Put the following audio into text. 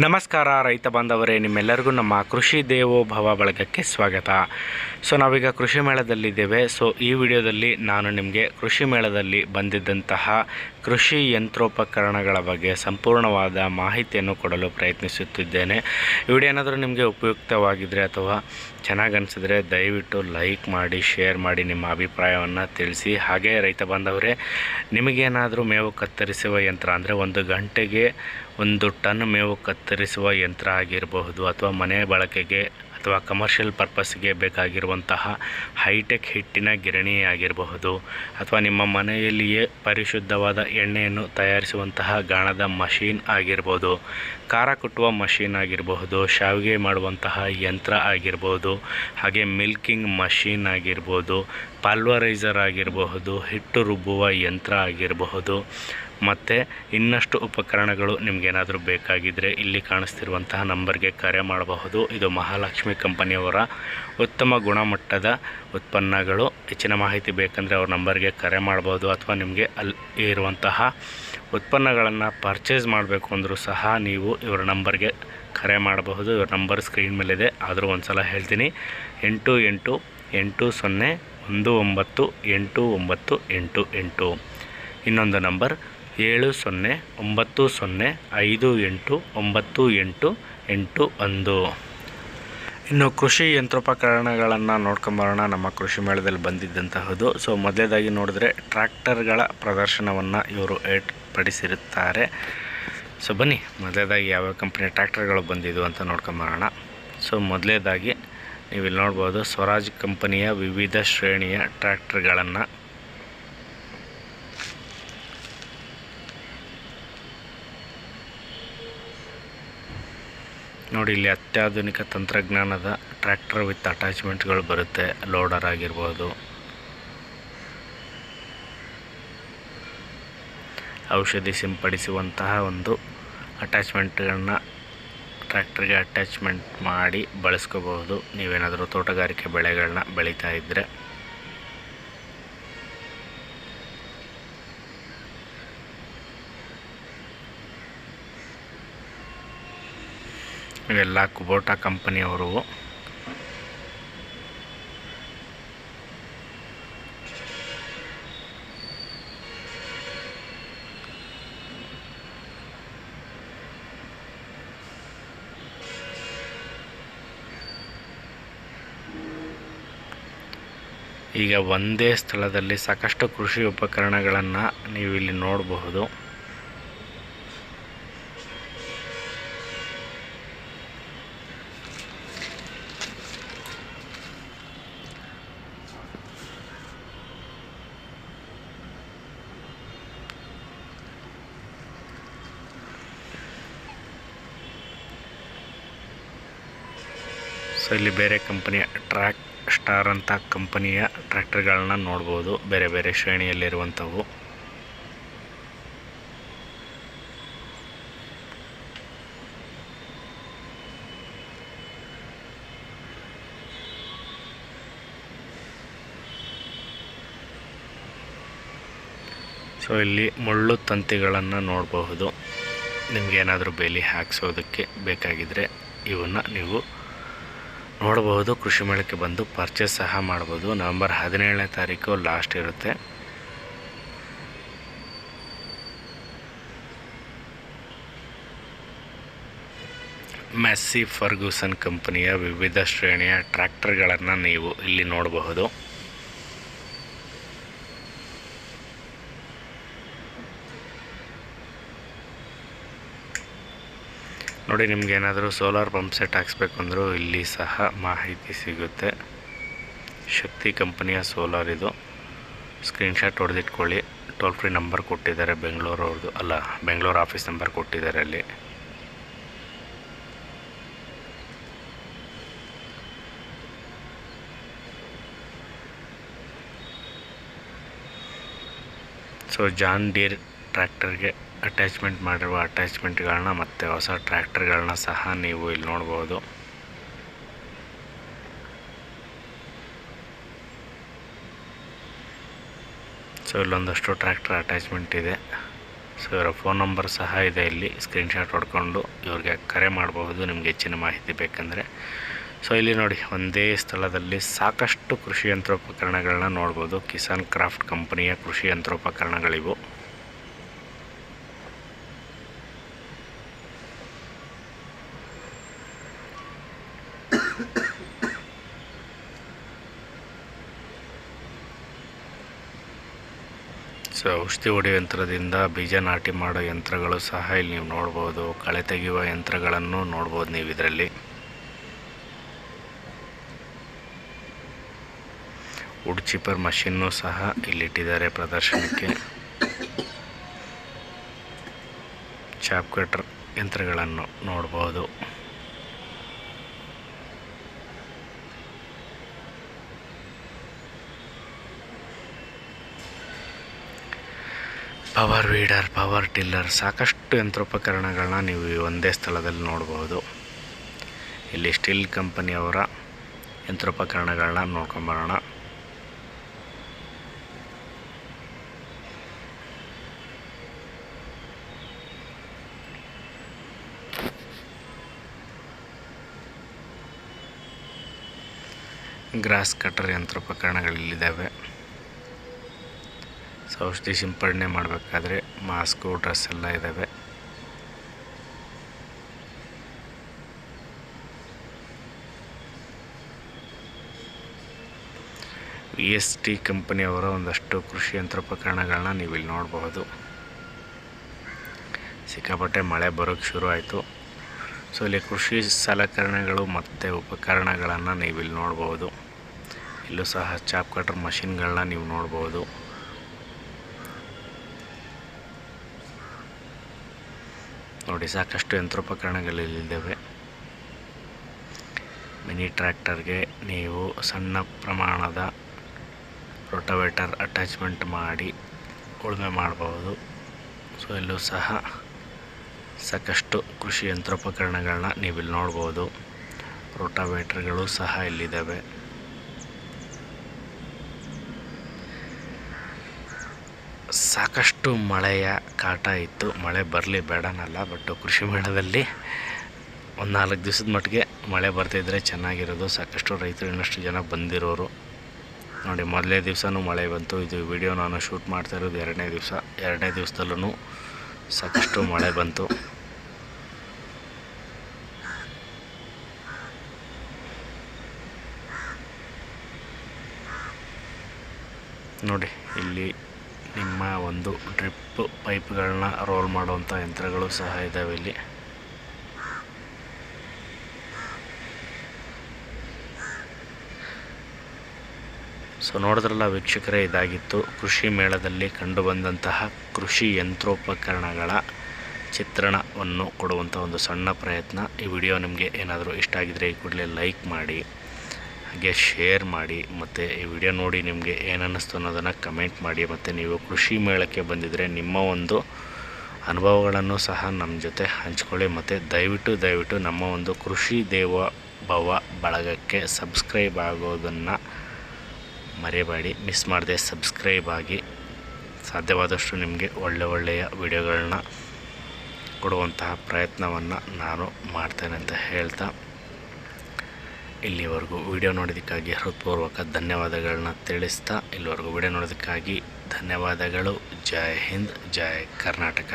ನಮಸ್ಕಾರ ರೈತ ಬಾಂಧವರೇ, ನಿಮ್ಮೆಲ್ಲರಿಗೂ ನಮ್ಮ ಕೃಷಿ ದೇವೋಭವ ಬಳಗಕ್ಕೆ ಸ್ವಾಗತ. ಸೊ ನಾವೀಗ ಕೃಷಿ ಮೇಳದಲ್ಲಿದ್ದೇವೆ. ಸೊ ಈ ವಿಡಿಯೋದಲ್ಲಿ ನಾನು ನಿಮಗೆ ಕೃಷಿ ಮೇಳದಲ್ಲಿ ಬಂದಿದ್ದಂತಹ ಕೃಷಿ ಯಂತ್ರೋಪಕರಣಗಳ ಬಗ್ಗೆ ಸಂಪೂರ್ಣವಾದ ಮಾಹಿತಿಯನ್ನು ಕೊಡಲು ಪ್ರಯತ್ನಿಸುತ್ತಿದ್ದೇನೆ. ಈ ವಿಡಿಯೋ ಏನಾದರೂ ನಿಮಗೆ ಉಪಯುಕ್ತವಾಗಿದ್ದರೆ ಅಥವಾ ಚೆನ್ನಾಗಿ ಅನಿಸಿದ್ರೆ ದಯವಿಟ್ಟು ಲೈಕ್ ಮಾಡಿ, ಶೇರ್ ಮಾಡಿ ನಿಮ್ಮ ಅಭಿಪ್ರಾಯವನ್ನು ತಿಳಿಸಿ. ಹಾಗೇ ರೈತ ಬಾಂಧವರೇ, ನಿಮಗೇನಾದರೂ ಮೇವು ಕತ್ತರಿಸುವ ಯಂತ್ರ ಅಂದರೆ ಒಂದು ಗಂಟೆಗೆ ಒಂದು ಟನ್ ಮೇವು ಕತ್ತರಿಸುವ ಯಂತ್ರ ಆಗಿರಬಹುದು ಅಥವಾ ಮನೆ ಬಳಕೆಗೆ ಅಥವಾ ಕಮರ್ಷಿಯಲ್ ಪರ್ಪಸ್ಗೆ ಬೇಕಾಗಿರುವಂತಹ ಹೈಟೆಕ್ ಹಿಟ್ಟಿನ ಗಿರಣಿ ಆಗಿರಬಹುದು ಅಥವಾ ನಿಮ್ಮ ಮನೆಯಲ್ಲಿಯೇ ಪರಿಶುದ್ಧವಾದ ಎಣ್ಣೆಯನ್ನು ತಯಾರಿಸುವಂತಹ ಗಾಣದ ಮಷೀನ್ ಆಗಿರ್ಬೋದು ಖಾರ ಕುಟ್ಟುವ ಮಷೀನ್ ಆಗಿರಬಹುದು, ಶಾವಿಗೆ ಮಾಡುವಂತಹ ಯಂತ್ರ ಆಗಿರ್ಬೋದು ಹಾಗೆ ಮಿಲ್ಕಿಂಗ್ ಮಷೀನ್ ಆಗಿರ್ಬೋದು ಪಾಲ್ವರೈಸರ್ ಆಗಿರಬಹುದು, ಹಿಟ್ಟು ರುಬ್ಬುವ ಯಂತ್ರ ಆಗಿರಬಹುದು. ಮತ್ತು ಇನ್ನಷ್ಟು ಉಪಕರಣಗಳು ನಿಮಗೇನಾದರೂ ಬೇಕಾಗಿದ್ದರೆ ಇಲ್ಲಿ ಕಾಣಿಸ್ತಿರುವಂತಹ ನಂಬರ್ಗೆ ಕರೆ ಮಾಡಬಹುದು. ಇದು ಮಹಾಲಕ್ಷ್ಮಿ ಕಂಪನಿಯವರ ಉತ್ತಮ ಗುಣಮಟ್ಟದ ಉತ್ಪನ್ನಗಳು. ಹೆಚ್ಚಿನ ಮಾಹಿತಿ ಬೇಕಂದರೆ ಅವ್ರ ನಂಬರ್ಗೆ ಕರೆ ಮಾಡ್ಬೋದು ಅಥವಾ ನಿಮಗೆ ಅಲ್ಲಿ ಇರುವಂತಹ ಉತ್ಪನ್ನಗಳನ್ನು ಪರ್ಚೇಸ್ ಮಾಡಬೇಕು ಅಂದರೂ ಸಹ ನೀವು ಇವರ ನಂಬರ್ಗೆ ಕರೆ ಮಾಡಬಹುದು. ಇವ್ರ ನಂಬರ್ ಸ್ಕ್ರೀನ್ ಮೇಲಿದೆ. ಆದರೂ ಒಂದು ಸಲ ಹೇಳ್ತೀನಿ. ಎಂಟು ಎಂಟು ಎಂಟು ಸೊನ್ನೆ ಒಂದು ಒಂಬತ್ತು ಎಂಟು ಒಂಬತ್ತು ಎಂಟು ಎಂಟು. ಇನ್ನೊಂದು ನಂಬರ್ ಏಳು ಸೊನ್ನೆ ಒಂಬತ್ತು ಸೊನ್ನೆ ಐದು ಎಂಟು ಒಂಬತ್ತು ಎಂಟು ಎಂಟು ಒಂದು. ಇನ್ನು ಕೃಷಿ ಯಂತ್ರೋಪಕರಣಗಳನ್ನು ನೋಡ್ಕೊಂಬರೋಣ. ನಮ್ಮ ಕೃಷಿ ಮೇಳದಲ್ಲಿ ಬಂದಿದ್ದಂತಹದ್ದು. ಸೊ ಮೊದಲೇದಾಗಿ ನೋಡಿದ್ರೆ ಟ್ರ್ಯಾಕ್ಟರ್ಗಳ ಪ್ರದರ್ಶನವನ್ನು ಇವರು ಏರ್ಪಡಿಸಿರುತ್ತಾರೆ. ಸೊ ಬನ್ನಿ. ಮೊದಲೇದಾಗಿ ಯಾವ್ಯಾವ ಕಂಪ್ನಿಯ ಟ್ರ್ಯಾಕ್ಟರ್ಗಳು ಬಂದಿದ್ದು ಅಂತ ನೋಡ್ಕೊಂಬರೋಣ. ಸೊ ಮೊದಲೇದಾಗಿ ನೀವು ಇಲ್ಲಿ ನೋಡ್ಬೋದು, ಸ್ವರಾಜ್ ಕಂಪನಿಯ ವಿವಿಧ ಶ್ರೇಣಿಯ ಟ್ರ್ಯಾಕ್ಟರ್ಗಳನ್ನು ನೋಡಿ, ಇಲ್ಲಿ ಅತ್ಯಾಧುನಿಕ ತಂತ್ರಜ್ಞಾನದ ಟ್ರ್ಯಾಕ್ಟರ್ ವಿತ್ ಅಟ್ಯಾಚ್ಮೆಂಟ್ಗಳು ಬರುತ್ತೆ. ಲೋಡರ್ ಆಗಿರ್ಬೋದು. ಔಷಧಿ ಸಿಂಪಡಿಸುವಂತಹ ಒಂದು ಅಟ್ಯಾಚ್ಮೆಂಟ್ಗಳನ್ನ ಟ್ರ್ಯಾಕ್ಟರ್ಗೆ ಅಟ್ಯಾಚ್ಮೆಂಟ್ ಮಾಡಿ ಬಳಸ್ಕೋಬಹುದು ನೀವೇನಾದರೂ ತೋಟಗಾರಿಕೆ ಬೆಳೆಗಳನ್ನ ಬೆಳೀತಾ ಇದ್ದರೆ ಇವೆಲ್ಲ ಕುಬೋಟಾ ಕಂಪನಿಯವರು ಈಗ ಒಂದೇ ಸ್ಥಳದಲ್ಲಿ ಸಾಕಷ್ಟು ಕೃಷಿ ಉಪಕರಣಗಳನ್ನು ನೀವು ಇಲ್ಲಿ ನೋಡಬಹುದು. ಇಲ್ಲಿ ಬೇರೆ ಕಂಪನಿಯ ಟ್ರ್ಯಾಕ್ ಸ್ಟಾರ್ ಅಂತ ಕಂಪನಿಯ ಟ್ರ್ಯಾಕ್ಟರ್ಗಳನ್ನ ನೋಡ್ಬೋದು. ಬೇರೆ ಬೇರೆ ಶ್ರೇಣಿಯಲ್ಲಿರುವಂಥವು. ಸೊ ಇಲ್ಲಿ ಮುಳ್ಳು ತಂತಿಗಳನ್ನು ನೋಡಬಹುದು. ನಿಮಗೇನಾದರೂ ಬೇಲಿ ಹಾಕ್ಸೋದಕ್ಕೆ ಬೇಕಾಗಿದ್ದರೆ ಇವನ್ನು ನೀವು ನೋಡಬಹುದು ಕೃಷಿ ಮೇಳಕ್ಕೆ ಬಂದು ಪರ್ಚೇಸ್ ಸಹ ಮಾಡ್ಬೋದು. ನವೆಂಬರ್ ಹದಿನೇಳನೇ ತಾರೀಕು ಲಾಸ್ಟ್ ಇರುತ್ತೆ. ಮೆಸ್ಸಿ ಫರ್ಗೂಸನ್ ಕಂಪನಿಯ ವಿವಿಧ ಶ್ರೇಣಿಯ ಟ್ರ್ಯಾಕ್ಟರ್ಗಳನ್ನು ನೀವು ಇಲ್ಲಿ ನೋಡಬಹುದು. ನೋಡಿ, ನಿಮ್ಗೆ ಏನಾದರೂ ಸೋಲಾರ್ ಪಂಪ್ ಸೆಟ್ ಹಾಕ್ಸ್ಬೇಕು ಅಂದರೂ ಇಲ್ಲಿ ಸಹ ಮಾಹಿತಿ ಸಿಗುತ್ತೆ. ಶಕ್ತಿ ಕಂಪನಿಯ ಸೋಲಾರ್ ಇದು. ಸ್ಕ್ರೀನ್ಶಾಟ್ ಹೊಡೆದಿಟ್ಕೊಳ್ಳಿ. ಟೋಲ್ ಫ್ರೀ ನಂಬರ್ ಕೊಟ್ಟಿದ್ದಾರೆ ಬೆಂಗಳೂರು ಅವ್ರದ್ದು ಅಲ್ಲ, ಬೆಂಗಳೂರು ಆಫೀಸ್ ನಂಬರ್ ಕೊಟ್ಟಿದ್ದಾರೆ ಅಲ್ಲಿ. ಸೊ ಜಾನ್ ಡೀರ್ ಟ್ರ್ಯಾಕ್ಟರ್ಗೆ ಅಟ್ಯಾಚ್ಮೆಂಟ್ ಮಾಡಿರುವ ಅಟ್ಯಾಚ್ಮೆಂಟ್ಗಳನ್ನ ಮತ್ತು ಹೊಸ ಟ್ರ್ಯಾಕ್ಟರ್ಗಳನ್ನ ಸಹ ನೀವು ಇಲ್ಲಿ ನೋಡ್ಬೋದು. ಸೊ ಇಲ್ಲೊಂದಷ್ಟು ಟ್ರ್ಯಾಕ್ಟರ್ ಅಟ್ಯಾಚ್ಮೆಂಟ್ ಇದೆ. ಸೊ ಇವರ ಫೋನ್ ನಂಬರ್ ಸಹ ಇದೆ ಇಲ್ಲಿ. ಸ್ಕ್ರೀನ್ಶಾಟ್ ಹೊಡ್ಕೊಂಡು ಇವ್ರಿಗೆ ಕರೆ ಮಾಡಬಹುದು, ನಿಮಗೆ ಹೆಚ್ಚಿನ ಮಾಹಿತಿ ಬೇಕಂದರೆ. ಸೊ ಇಲ್ಲಿ ನೋಡಿ, ಒಂದೇ ಸ್ಥಳದಲ್ಲಿ ಸಾಕಷ್ಟು ಕೃಷಿ ಯಂತ್ರೋಪಕರಣಗಳನ್ನ ನೋಡ್ಬೋದು. ಕಿಸಾನ್ ಕ್ರಾಫ್ಟ್ ಕಂಪನಿಯ ಕೃಷಿ ಯಂತ್ರೋಪಕರಣಗಳಿವು. ಸೊ ಔಷಧಿ ಹೊಡೆಯುವ ಯಂತ್ರದಿಂದ ಬೀಜ ನಾಟಿ ಮಾಡೋ ಯಂತ್ರಗಳು ಸಹ ಇಲ್ಲಿ ನೀವು ನೋಡ್ಬೋದು. ಕಳೆ ತೆಗೆಯುವ ಯಂತ್ರಗಳನ್ನು ನೋಡ್ಬೋದು ನೀವು ಇದರಲ್ಲಿ. ವುಡ್ ಚಿಪ್ಪರ್ ಮಷಿನ್ನು ಸಹ ಇಲ್ಲಿಟ್ಟಿದ್ದಾರೆ ಪ್ರದರ್ಶನಕ್ಕೆ. ಚಾಪ್ ಕಟರ್ ಯಂತ್ರಗಳನ್ನು ನೋಡ್ಬೋದು. ಪವರ್ ವೀಡರ್, ಪವರ್ ಟಿಲ್ಲರ್ ಸಾಕಷ್ಟು ಯಂತ್ರೋಪಕರಣಗಳನ್ನ ನೀವು ಒಂದೇ ಸ್ಥಳದಲ್ಲಿ ನೋಡಬಹುದು ಇಲ್ಲಿ ಸ್ಟೀಲ್ ಕಂಪನಿಯವರ ಯಂತ್ರೋಪಕರಣಗಳನ್ನ ನೋಡ್ಕೊಂಬರೋಣ. Gross cutter ಯಂತ್ರೋಪಕರಣಗಳಿಲ್ಲಿದ್ದಾವೆ. ಸೊ ಔಷಧಿ ಸಿಂಪಡಣೆ ಮಾಡಬೇಕಾದ್ರೆ ಮಾಸ್ಕು, ಡ್ರೆಸ್ ಎಲ್ಲ ಇದ್ದಾವೆ ವಿ ಎಸ್ ಟಿ ಕಂಪನಿಯವರ ಒಂದಷ್ಟು ಕೃಷಿ ಯಂತ್ರೋಪಕರಣಗಳನ್ನ ನೀವು ಇಲ್ಲಿ ನೋಡಬಹುದು. ಸಿಕ್ಕಾಪಟ್ಟೆ ಮಳೆ ಬರೋಕ್ಕೆ ಶುರು ಆಯಿತು. ಸೊ, ಇಲ್ಲಿ ಕೃಷಿ ಸಲಕರಣೆಗಳು ಮತ್ತು ಉಪಕರಣಗಳನ್ನು ನೀವು ಇಲ್ಲಿ ನೋಡ್ಬೋದು ಇಲ್ಲೂ ಸಹ ಚಾಪ್ ಕಟರ್ ಮಷಿನ್ಗಳನ್ನ ನೀವು ನೋಡ್ಬೋದು ನೋಡಿ, ಸಾಕಷ್ಟು ಯಂತ್ರೋಪಕರಣಗಳಿಲ್ಲಿದ್ದಾವೆ ಮಿನಿ ಟ್ರ್ಯಾಕ್ಟರ್ಗೆ ನೀವು ಸಣ್ಣ ಪ್ರಮಾಣದ ರೋಟವೇಟರ್ ಅಟ್ಯಾಚ್ಮೆಂಟ್ ಮಾಡಿ ಉಳುಮೆ ಮಾಡಬಹುದು ಸೊ, ಇಲ್ಲೂ ಸಹ ಸಾಕಷ್ಟು ಕೃಷಿ ಯಂತ್ರೋಪಕರಣಗಳನ್ನ ನೀವಿಲ್ಲಿ ನೋಡ್ಬೋದು. ರೋಟಾವೇಟ್ರ್ಗಳು ಸಹ ಇಲ್ಲಿದ್ದಾವೆ. ಸಾಕಷ್ಟು ಮಳೆಯ ಕಾಟ ಇತ್ತು. ಮಳೆ ಬರಲಿ ಬೇಡನಲ್ಲ ಬಟ್ ಕೃಷಿ ಮೇಳದಲ್ಲಿ ಒಂದು ನಾಲ್ಕು ದಿವಸದ ಮಟ್ಟಿಗೆ ಮಳೆ ಬರ್ತಿದ್ರೆ ಚೆನ್ನಾಗಿರೋದು. ಸಾಕಷ್ಟು ರೈತರು ಇನ್ನಷ್ಟು ಜನ ಬಂದಿರೋರು. ನೋಡಿ ಮೊದಲನೇ ದಿವಸನೂ ಮಳೆ ಬಂತು. ಇದು ವಿಡಿಯೋ ನಾನು ಶೂಟ್ ಮಾಡ್ತಾ ಇರೋದು ಎರಡನೇ ದಿವಸ. ಎರಡನೇ ದಿವಸದಲ್ಲೂ ಸಾಕಷ್ಟು ಮಳೆ ಬಂತು. ನೋಡಿ, ಇಲ್ಲಿ ನಿಮ್ಮ ಒಂದು ಡ್ರಿಪ್ ಪೈಪ್ಗಳನ್ನ ರೋಲ್ ಮಾಡುವಂಥ ಯಂತ್ರಗಳು ಸಹ ಇದ್ದಾವೆ ಇಲ್ಲಿ. ಸೊ ನೋಡಿದ್ರಲ್ಲ ವೀಕ್ಷಕರೇ, ಇದಾಗಿತ್ತು. ಕೃಷಿ ಮೇಳದಲ್ಲಿ ಕಂಡುಬಂದಂತಹ ಕೃಷಿ ಯಂತ್ರೋಪಕರಣಗಳ ಚಿತ್ರಣವನ್ನು ಕೊಡುವಂಥ ಒಂದು ಸಣ್ಣ ಪ್ರಯತ್ನ. ಈ ವಿಡಿಯೋ ನಿಮಗೆ ಏನಾದರೂ ಇಷ್ಟ ಆಗಿದರೆ ಈ ಕೂಡಲೇ ಲೈಕ್ ಮಾಡಿ. ಹಾಗೆ ಶೇರ್ ಮಾಡಿ ಮತ್ತು ಈ ವಿಡಿಯೋ ನೋಡಿ ನಿಮಗೆ ಏನನ್ನಿಸ್ತು ಅನ್ನೋದನ್ನು ಕಮೆಂಟ್ ಮಾಡಿ ಮತ್ತು ನೀವು ಕೃಷಿ ಮೇಳಕ್ಕೆ ಬಂದಿದ್ದರೆ ನಿಮ್ಮ ಒಂದು ಅನುಭವಗಳನ್ನು ಸಹ ನಮ್ಮ ಜೊತೆ ಹಂಚ್ಕೊಳ್ಳಿ ಮತ್ತು ದಯವಿಟ್ಟು ದಯವಿಟ್ಟು ನಮ್ಮ ಒಂದು ಕೃಷಿ ದೇವ ಭವ ಬಳಗಕ್ಕೆ ಸಬ್ಸ್ಕ್ರೈಬ್ ಆಗೋದನ್ನು ಮರೆಯಬೇಡಿ. ಮಿಸ್ ಮಾಡದೆ ಸಬ್ಸ್ಕ್ರೈಬ್ ಆಗಿ ಸಾಧ್ಯವಾದಷ್ಟು ನಿಮಗೆ ಒಳ್ಳೆ ಒಳ್ಳೆಯ ವಿಡಿಯೋಗಳನ್ನ ಕೊಡುವಂತಹ ಪ್ರಯತ್ನವನ್ನು ನಾನು ಮಾಡ್ತೇನೆ ಅಂತ ಹೇಳ್ತಾ ಇಲ್ಲಿವರೆಗೂ ವಿಡಿಯೋ ನೋಡೋದಕ್ಕಾಗಿ ಹೃತ್ಪೂರ್ವಕ ಧನ್ಯವಾದಗಳನ್ನ ತಿಳಿಸ್ತಾ ಇಲ್ಲಿವರೆಗೂ ವಿಡಿಯೋ ನೋಡೋದಕ್ಕಾಗಿ ಧನ್ಯವಾದಗಳು. ಜೈ ಹಿಂದ್ ಜೈ ಕರ್ನಾಟಕ.